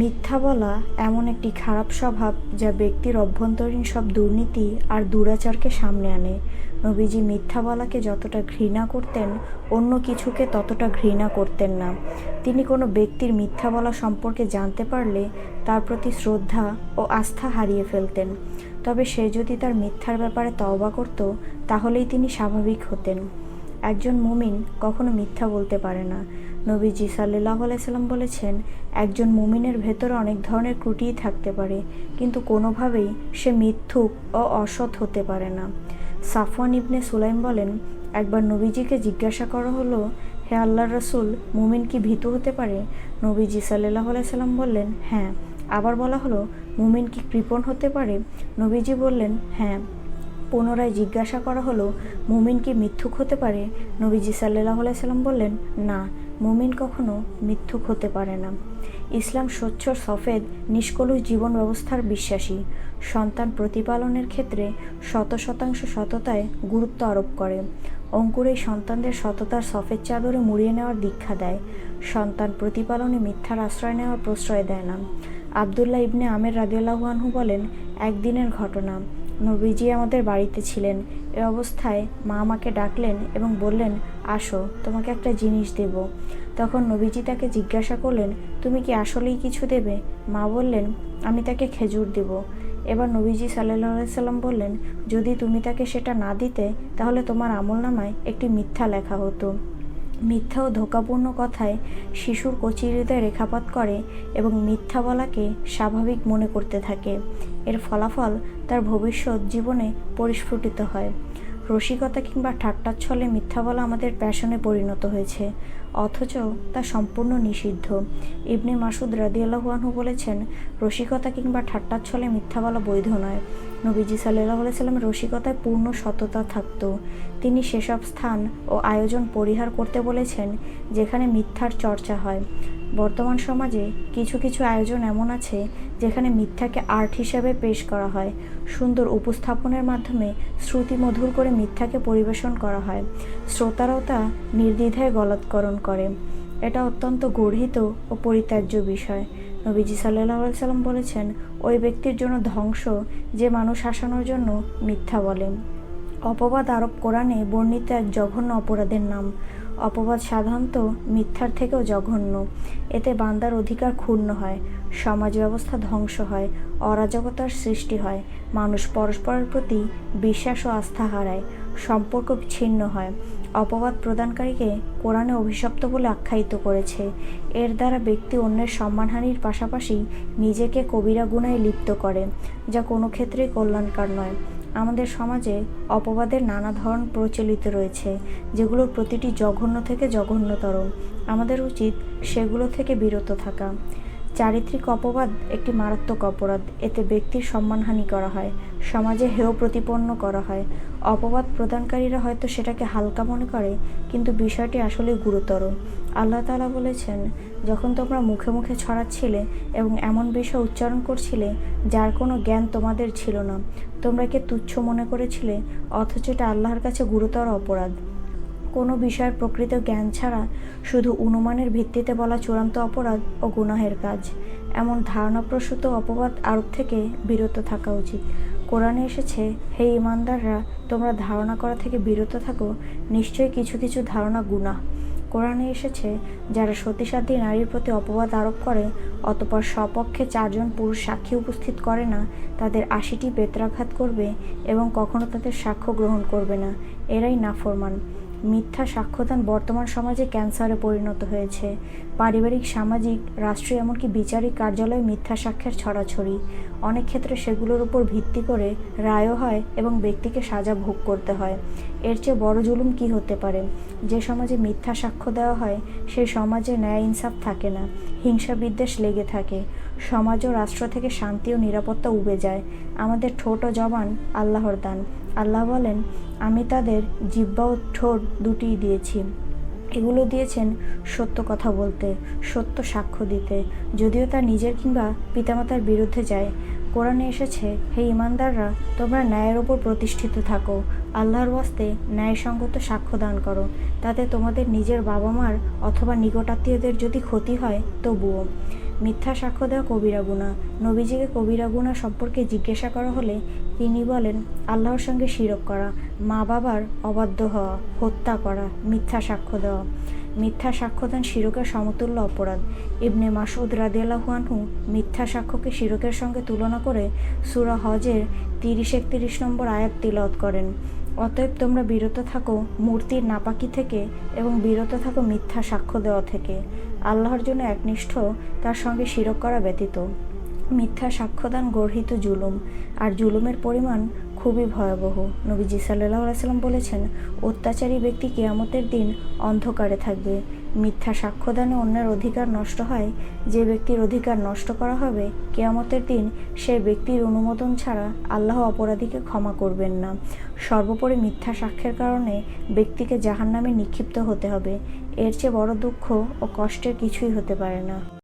মিথ্যা বলা এমন একটি খারাপ স্বভাব যা ব্যক্তির অভ্যন্তরীণ সব দুর্নীতি আর দুরাচারকে সামনে আনে। নবীজি মিথ্যা বলাকে যতটা ঘৃণা করতেন, অন্য কিছুকে ততটা ঘৃণা করতেন না। তিনি কোনো ব্যক্তির মিথ্যা বলা সম্পর্কে জানতে পারলে তার প্রতি শ্রদ্ধা ও আস্থা হারিয়ে ফেলতেন। তবে সে যদি তার মিথ্যার ব্যাপারে তওবা করত, তাহলেই তিনি স্বাভাবিক হতেন। একজন মুমিন কখনো মিথ্যা বলতে পারে না। নবীজি সাল্লাহ আলাইসাল্লাম বলেছেন, একজন মুমিনের ভেতরে অনেক ধরনের ত্রুটিই থাকতে পারে, কিন্তু কোনোভাবেই সে মিথ্যুক ও অসৎ হতে পারে না। সাফওয়ান ইবনে সুলাইম বলেন, একবার নবীজিকে জিজ্ঞাসা করা হলো, হে আল্লাহ রসুল, মুমিন কি ভীতু হতে পারে? নবীজি সাল্লাহ আলাইসাল্লাম বললেন হ্যাঁ। আবার বলা হলো, মুমিন কি কৃপণ হতে পারে? নবীজি বললেন হ্যাঁ। পুনরায় জিজ্ঞাসা করা হলো, মুমিন কি মিথ্যুক হতে পারে? নবীজি সাল্লাহ আলাইসাল্লাম বললেন, না। মুমিন কখনো মিথ্যুক হতে পারে না। ইসলাম স্বচ্ছ সফেদ, নিষ্কলুষ জীবন ব্যবস্থার বিশ্বাসী। সন্তান প্রতিপালনের ক্ষেত্রে শত শতাংশ সততায় গুরুত্ব আরোপ করে। অঙ্কুর এই সন্তানদের সততার সফেদ চাদরে মুড়িয়ে নেওয়ার দীক্ষা দেয়। সন্তান প্রতিপালনে মিথ্যার আশ্রয় নেওয়ার প্রশ্রয় দেয় না। আবদুল্লাহ ইবনে আমের রাদিউল্লাহু আনহু বলেন, একদিনের ঘটনা। নবীজি আমাদের বাড়িতে ছিলেন। এ অবস্থায় মা আমাকে ডাকলেন এবং বললেন, আসো, তোমাকে একটা জিনিস দেব। তখন নবীজি তাকে জিজ্ঞাসা করলেন, তুমি কি আসলেই কিছু দেবে? মা বললেন, আমি তাকে খেজুর দেব। এবার নবীজি সাল্লাহ সাল্লাম বললেন, যদি তুমি তাকে সেটা না দিতে, তাহলে তোমার আমল নামায় একটি মিথ্যা লেখা হতো। মিথ্যা ও ধোকাপূর্ণ কথায় শিশুর কচি হৃদয় রেখাপাত করে এবং মিথ্যা বলাকে স্বাভাবিক মনে করতে থাকে। এর ফলাফল তার ভবিষ্যৎ জীবনে পরিস্ফুটিত হয়। রসিকতা কিংবা ঠাট্টার ছলে মিথ্যা বলা আমাদের প্যাশনে পরিণত হয়েছে, অথচ তা সম্পূর্ণ নিষিদ্ধ। ইবনে মাসুদ রাদিয়াল্লাহুয়ানহু বলেছেন, রসিকতা কিংবা ঠাট্টার ছলে মিথ্যা বলা বৈধ নয়। নবীজি সাল্লাহ সাল্লামের রসিকতায় পূর্ণ সততা থাকত। তিনি সেসব স্থান ও আয়োজন পরিহার করতে বলেছেন, যেখানে মিথ্যার চর্চা হয়। বর্তমান সমাজে কিছু কিছু আয়োজন এমন আছে যেখানে মিথ্যাকে আর্ট হিসাবে পেশ করা হয়। সুন্দর উপস্থাপনের মাধ্যমে শ্রুতি মধুর করে মিথ্যাকে পরিবেশন করা হয়। শ্রোতারাও তা নির্দ্বিধায় গলৎকরণ করে। এটা অত্যন্ত গর্হিত ও পরিত্যাজ্য বিষয়। নবীজি সাল্লাহ সাল্লাম বলেছেন, ওই ব্যক্তির জন্য ধ্বংস যে মানুষ হাসানোর জন্য মিথ্যা বলে। অপবাদ আরোপ কোরআনে বর্ণিত এক জঘন্য অপরাধের নাম। অপবাদ সাধারণত মিথ্যার থেকেও জঘন্য। এতে বান্দার অধিকার ক্ষুণ্ণ হয়, সমাজ ব্যবস্থা ধ্বংস হয়, অরাজকতার সৃষ্টি হয়, মানুষ পরস্পরের প্রতি বিশ্বাস ও আস্থা হারায়, সম্পর্ক ছিন্ন হয়। অপবাদ প্রদানকারীকে কোরআনে অভিশপ্ত বলে আখ্যায়িত করেছে। এর দ্বারা ব্যক্তি অন্যের সম্মানহানির পাশাপাশি নিজেকে কবিরা গুণায় লিপ্ত করে, যা কোনো ক্ষেত্রেই কল্যাণকার নয়। আমাদের সমাজে অপবাদের নানা ধরন প্রচলিত রয়েছে, যেগুলোর প্রতিটি জঘন্য থেকে জঘন্যতর। আমাদের উচিত সেগুলো থেকে বিরত থাকা। চারিত্রিক অপবাদ একটি মারাত্মক অপরাধ। এতে ব্যক্তির সম্মানহানি করা হয়, সমাজে হেয় প্রতিপন্ন করা হয়। অপবাদ প্রদানকারীরা হয়তো সেটাকে হালকা মনে করে, কিন্তু বিষয়টি আসলে গুরুতর। আল্লাহ তালা বলেছেন, যখন তোমরা মুখে মুখে ছড়াচ্ছিলে এবং এমন বিষয় উচ্চারণ করছিলে, যার কোনো জ্ঞান তোমাদের ছিল না, তোমরা কে তুচ্ছ মনে করেছিলে? অথচ এটা আল্লাহর কাছে গুরুতর অপরাধ। কোনো বিষয়ের প্রকৃত জ্ঞান ছাড়া শুধু অনুমানের ভিত্তিতে বলা চূড়ান্ত অপরাধ ও গুনাহের কাজ। এমন ধারণাপ্রসূত অপবাদ আরোপ থেকে বিরত থাকা উচিত। কোরআনে এসেছে, হে ইমানদাররা, তোমরা ধারণা করা থেকে বিরত থাকো, নিশ্চয়ই কিছু কিছু ধারণা গুনাহ। কোরআনে এসেছে, যারা সতীসাধ্যী নারীর প্রতি অপবাদ আরোপ করে, অতপর স্বপক্ষে চারজন পুরুষ সাক্ষী উপস্থিত করে না, তাদের আশিটি বেত্রাঘাত করবে এবং কখনো তাদের সাক্ষ্য গ্রহণ করবে না। এরাই নাফরমান। মিথ্যা সাক্ষ্যদান বর্তমান সমাজে ক্যান্সারে পরিণত হয়েছে। পারিবারিক, সামাজিক, রাষ্ট্রীয় এমনকি বিচারিক কার্যালয়ে মিথ্যা সাক্ষ্যের ছড়াছড়ি। অনেক ক্ষেত্রে সেগুলোর উপর ভিত্তি করে রায়ও হয় এবং ব্যক্তিকে সাজা ভোগ করতে হয়। এর চেয়ে বড় জুলুম কি হতে পারে? যে সমাজে মিথ্যা সাক্ষ্য দেওয়া হয় সেই সমাজে ন্যায় ইনসাফ থাকে না, হিংসা বিদ্বেষ লেগে থাকে। সমাজ ও রাষ্ট্র থেকে শান্তি ও নিরাপত্তা উবে যায়। আমাদের ঠোঁট ও জবান আল্লাহর দান। আল্লাহ বলেন, আমি তাদের জিব্বা ও ঠোঁট দুটিই দিয়েছি। এগুলো দিয়েছেন সত্য কথা বলতে, সত্য সাক্ষ্য দিতে। যদিও তা নিজের কিংবা পিতামাতার বিরুদ্ধে যায়। কোরআনে এসেছে, হে ইমানদাররা, তোমরা ন্যায়ের ওপর প্রতিষ্ঠিত থাকো। আল্লাহর ওয়াস্তে ন্যায়সঙ্গত সাক্ষ্য দান করো। তাতে তোমাদের নিজের বাবা মার অথবা নিকটাত্মীয়দের যদি ক্ষতি হয়, তবুও। মিথ্যা সাক্ষ্য দেওয়া কবিরা গুণা নবীজিকে কবিরা গুণা সম্পর্কে জিজ্ঞাসা করা হলে তিনি বলেন, আল্লাহর সঙ্গে শিরক করা, মা বাবার অবাধ্য হওয়া, হত্যা করা, মিথ্যা সাক্ষ্য দেওয়া। মিথ্যা সাক্ষ্যদান শিরকের সমতুল্য অপরাধ। ইবনে মাসুদ রাদিয়াল্লাহু আনহু মিথ্যা সাক্ষ্যকে শিরকের সঙ্গে তুলনা করে সূরা হজের তিরিশ একত্রিশ নম্বর আয়াত তিলাওয়াত করেন। অতএব তোমরা বিরত থাকো মূর্তির নাপাকি থেকে এবং বিরত থাকো মিথ্যা সাক্ষ্য দেওয়া থেকে। আল্লাহর জন্য একনিষ্ঠ, তার সঙ্গে শিরক করা ব্যতীত। মিথ্যা সাক্ষ্যদান গর্হিত জুলুম, আর জুলুমের পরিমাণ খুবই ভয়াবহ। নবীজি সাল্লাহ আলাইসাল্লাম বলেছেন, অত্যাচারী ব্যক্তি কেয়ামতের দিন অন্ধকারে থাকবে। মিথ্যা সাক্ষ্যদানে অন্যের অধিকার নষ্ট হয়, যে ব্যক্তির অধিকার নষ্ট করা হবে, কেয়ামতের দিন সেই ব্যক্তির অনুমোদন ছাড়া আল্লাহ অপরাধীকে ক্ষমা করবেন না। সর্বোপরি মিথ্যা সাক্ষ্যের কারণে ব্যক্তিকে জাহান্নামে নিক্ষিপ্ত হতে হবে। এর চেয়ে বড় দুঃখ ও কষ্টের কিছুই হতে পারে না।